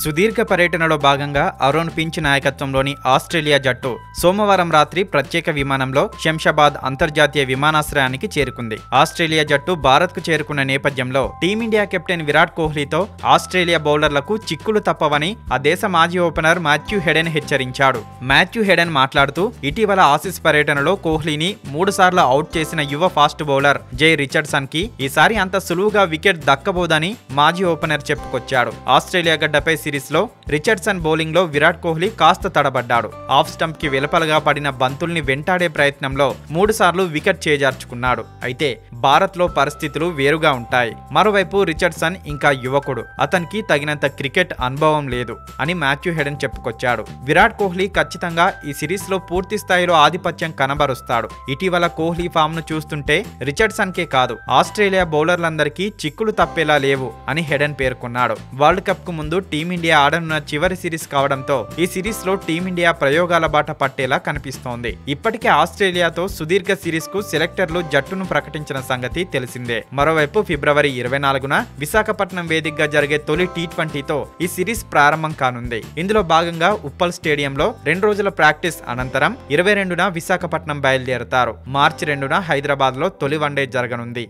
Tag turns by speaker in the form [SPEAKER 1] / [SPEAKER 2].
[SPEAKER 1] సుదీర్ఘ పర్యటనలో భాగంగా అరుణ్ పించ్ నాయకత్వంలోని ఆస్ట్రేలియా జట్టు సోమవారం రాత్రి ప్రత్యేక విమానంలో శంషాబాద్ అంతర్జాతీయ విమానాశ్రయానికి చేరుకుంది. ఆస్ట్రేలియా జట్టు భారత్కు చేరుకున్న నేపథ్యంలో టీమిండియా కెప్టెన్ విరాట్ కోహ్లీతో ఆస్ట్రేలియా బౌలర్లకు చిక్కులు తప్పవని ఆ దేశ మాజీ ఓపెనర్ మాథ్యూ హెడెన్ హెచ్చరించాడు. మాథ్యూ హెడెన్ మాట్లాడుతూ ఇటీవల ఆసీస్ పర్యటనలో కోహ్లీని మూడుసార్లు అవుట్ చేసిన యువ ఫాస్ట్ బౌలర్ జై రిచర్డ్సన్కి ఈసారి అంత సులువుగా వికెట్ దక్కబోదని మాజీ ఓపెనర్ చెప్పుకొచ్చాడు. ఆస్ట్రేలియా గడ్డపై సిరీస్లో రిచర్డ్సన్ బౌలింగ్లో విరాట్ కోహ్లీ కాస్త తడబడ్డాడు. ఆఫ్ స్టంప్కి వెలుపలగా పడిన బంతుల్ని వెంటాడే ప్రయత్నంలో మూడు సార్లు వికెట్ చేజార్చుకున్నాడు. అయితే భారత్లో పరిస్థితులు వేరుగా ఉంటాయి. మరోవైపు రిచర్డ్సన్ ఇంకా యువకుడు. అతనికి తగినంత క్రికెట్ అనుభవం లేదు అని మాథ్యూ హెడెన్ చెప్పుకొచ్చాడు. విరాట్ కోహ్లీ ఖచ్చితంగా ఈ సిరీస్లో పూర్తి స్థాయిలో ఆధిపత్యం కనబరుస్తాడు. ఇటీవల కోహ్లీ ఫామ్ను చూస్తుంటే రిచర్డ్సన్ కే కాదు ఆస్ట్రేలియా బౌలర్లందరికీ చిక్కులు తప్పేలా లేవు అని హెడెన్ పేర్కొన్నాడు. వరల్డ్ కప్కు ముందు టీమిండియా ఆడనున్న చివరి సిరీస్ కావడంతో ఈ సిరీస్లో టీమిండియా ప్రయోగాల బాట పట్టేలా కనిపిస్తోంది. ఇప్పటికే ఆస్ట్రేలియాతో సుదీర్ఘ సిరీస్కు సెలెక్టర్లు జట్టును ప్రకటించిన సంగతి తెలిసిందే. మరోవైపు ఫిబ్రవరి ఇరవై నాలుగున విశాఖపట్నం వేదికగా జరిగే తొలి టీ ట్వంటీతో ఈ సిరీస్ ప్రారంభం కానుంది. ఇందులో భాగంగా ఉప్పల్ స్టేడియంలో రెండు రోజుల ప్రాక్టీస్ అనంతరం ఇరవై రెండున విశాఖపట్నం బయలుదేరతారు. మార్చి రెండున హైదరాబాద్లో తొలి వన్డే జరగనుంది.